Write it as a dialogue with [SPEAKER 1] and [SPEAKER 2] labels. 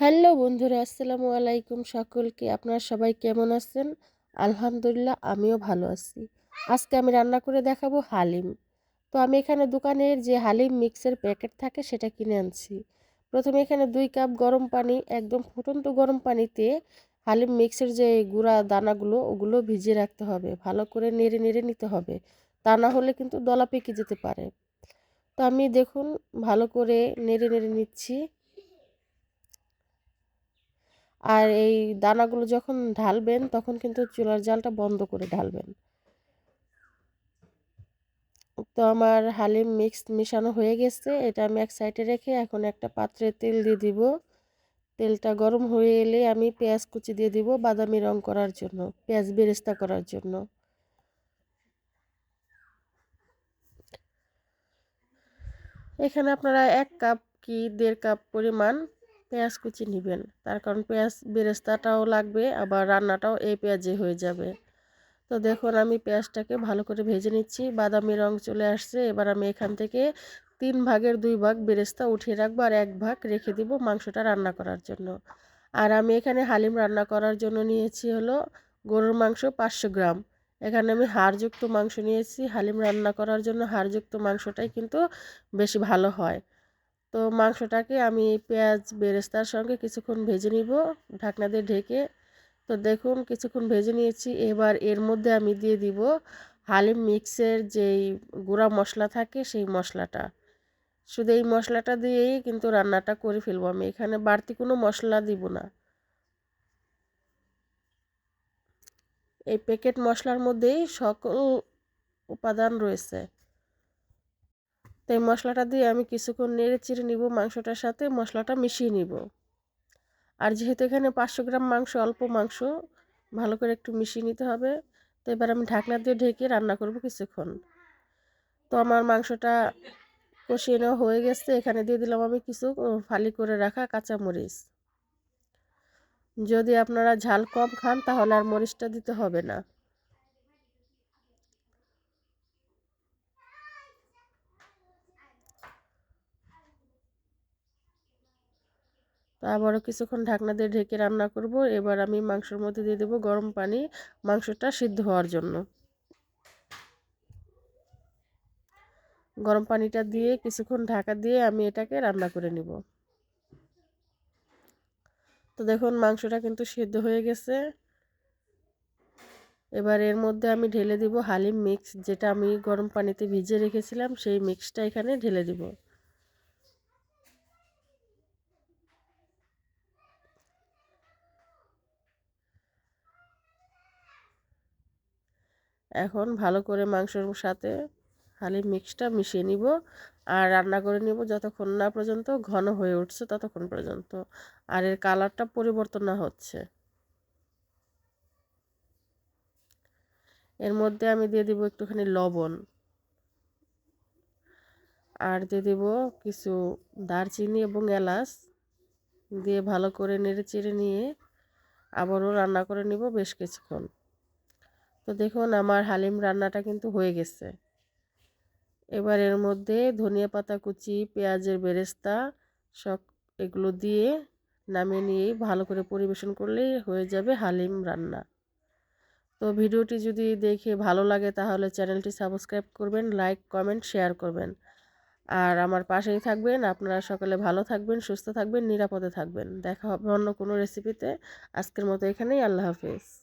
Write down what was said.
[SPEAKER 1] Hello বন্ধুরা, আসসালামু আলাইকুম সকলকে। আপনারা সবাই কেমন আছেন? আলহামদুলিল্লাহ, আমিও ভালো আছি। আজকে আমি রান্না করে দেখাবো হালিম। তো আমি এখানে দোকানের যে হালিম মিক্সের প্যাকেট থাকে, সেটা কিনে আনছি। প্রথমে এখানে দুই কাপ গরম পানি, একদম ফুটন্ত গরম পানিতে হালিম মিক্সের যে গুঁড়া দানাগুলো, ওগুলো ভিজিয়ে রাখতে হবে। ভালো করে নেড়ে নেড়ে নিতে হবে। তা না হলে কিন্তু দলা পেকে যেতে পারে। তো আমি দেখুন, ভালো করে নেড়ে নেড়ে নিচ্ছি। আর এই দানাগুলো যখন ঢালবেন, তখন কিন্তু চুলার জালটা বন্ধ করে ঢালবেন। তো আমার হালিম মিক্স মেশানো হয়ে গেছে। এটা আমি এক সাইডে রেখে এখন একটা পাত্রে তেল দিয়ে দিব। তেলটা গরম হয়ে এলে আমি পেঁয়াজ কুচি দিয়ে দিব বাদামি রং করার জন্য, পেঁয়াজ বেরেস্তা করার জন্য। এখানে আপনারা এক কাপ কি দেড় কাপ পরিমাণ পেঁয়াজ কুচি নেবেন। তার কারণ পেঁয়াজ বেরেস্তাটাও লাগবে, আবার রান্নাটাও এই পেঁয়াজে হয়ে যাবে। তো দেখুন, আমি পেঁয়াজটাকে ভালো করে ভেজে নিচ্ছি। বাদামি রং চলে আসছে। এবার আমি এখান থেকে তিন ভাগের দুই ভাগ বেরেস্তা উঠিয়ে রাখব আর এক ভাগ রেখে দিব মাংসটা রান্না করার জন্য। আর আমি এখানে হালিম রান্না করার জন্য নিয়েছি হলো গরুর মাংস পাঁচশো গ্রাম। এখানে আমি হাড়যুক্ত মাংস নিয়েছি। হালিম রান্না করার জন্য হাড়যুক্ত মাংসটাই কিন্তু বেশি ভালো হয়। তো মাংসটাকে আমি পেঁয়াজ বেরেস্তার সঙ্গে কিছুক্ষণ ভেজে নিব, ঢাকনা দিয়ে ঢেকে। তো দেখুন, কিছুক্ষণ ভেজে নিয়েছি। এবার এর মধ্যে আমি দিয়ে দিব হালিম মিক্সের যেই গুঁড়া মশলা থাকে, সেই মশলাটা। শুধু এই মশলাটা দিয়েই কিন্তু রান্নাটা করে ফেলব আমি। এখানে বাড়তি কোনো মশলা দিব না। এই প্যাকেট মশলার মধ্যেই সকল উপাদান রয়েছে। তো এই মশলাটা দিয়ে আমি কিছুক্ষণ নেড়ে চিড়ে নিব মাংসটার সাথে, মশলাটা মিশিয়ে নিব। আর যেহেতু এখানে পাঁচশো গ্রাম মাংস, অল্প মাংস, ভালো করে একটু মিশিয়ে নিতে হবে, তো এবার আমি ঢাকনা দিয়ে ঢেকে রান্না করব কিছুক্ষণ। তো আমার মাংসটা কষিয়ে নেওয়া হয়ে গেছে, এখানে দিয়ে দিলাম আমি কিছু ফালি করে রাখা কাঁচামরিচ। যদি আপনারা ঝাল কম খান, তাহলে আর মরিচটা দিতে হবে না। আবারও কিছুক্ষণ ঢাকনা দিয়ে ঢেকে রান্না করব। এবার আমি মাংসের মধ্যে দিয়ে দেবো গরম পানি মাংসটা সিদ্ধ হওয়ার জন্য। গরম পানিটা দিয়ে কিছুক্ষণ ঢাকা দিয়ে আমি এটাকে রান্না করে নিব। তো দেখুন মাংসটা কিন্তু সিদ্ধ হয়ে গেছে। এবার এর মধ্যে আমি ঢেলে দিব হালিম মিক্স যেটা আমি গরম পানিতে ভিজে রেখেছিলাম, সেই মিক্সটা এখানে ঢেলে দিব। এখন ভালো করে মাংসর সাথে হালিম মিক্সটা মিশিয়ে নিব আর রান্না করে নিব যতক্ষণ না পর্যন্ত ঘন হয়ে উঠছে ততক্ষণ পর্যন্ত। আর এর কালারটা পরিবর্তন না হচ্ছে। এর মধ্যে আমি দিয়ে দিব একটুখানি লবণ। আর দিয়ে দিব কিছু দারচিনি এবং এলাচ। দিয়ে ভালো করে নেড়ে চেড়ে নিয়ে আবারও রান্না করে নিব বেশ কিছুক্ষণ। তো দেখুন, আমার হালিম রান্নাটা কিন্তু হয়ে গেছে। এবার এর মধ্যে ধনিয়া পাতা কুচি, পেঁয়াজের বেরেস্তা সব এগুলো দিয়ে নামিয়ে নিয়েই ভালো করে পরিবেশন করলেই হয়ে যাবে হালিম রান্না। তো ভিডিওটি যদি দেখে ভালো লাগে, তাহলে চ্যানেলটি সাবস্ক্রাইব করবেন, লাইক, কমেন্ট, শেয়ার করবেন। আর আমার পাশেই থাকবেন। আপনারা সকলে ভালো থাকবেন, সুস্থ থাকবেন, নিরাপদে থাকবেন। দেখা হবে অন্য কোনো রেসিপিতে আজকের মতো এখানেই, আল্লাহ হাফিজ।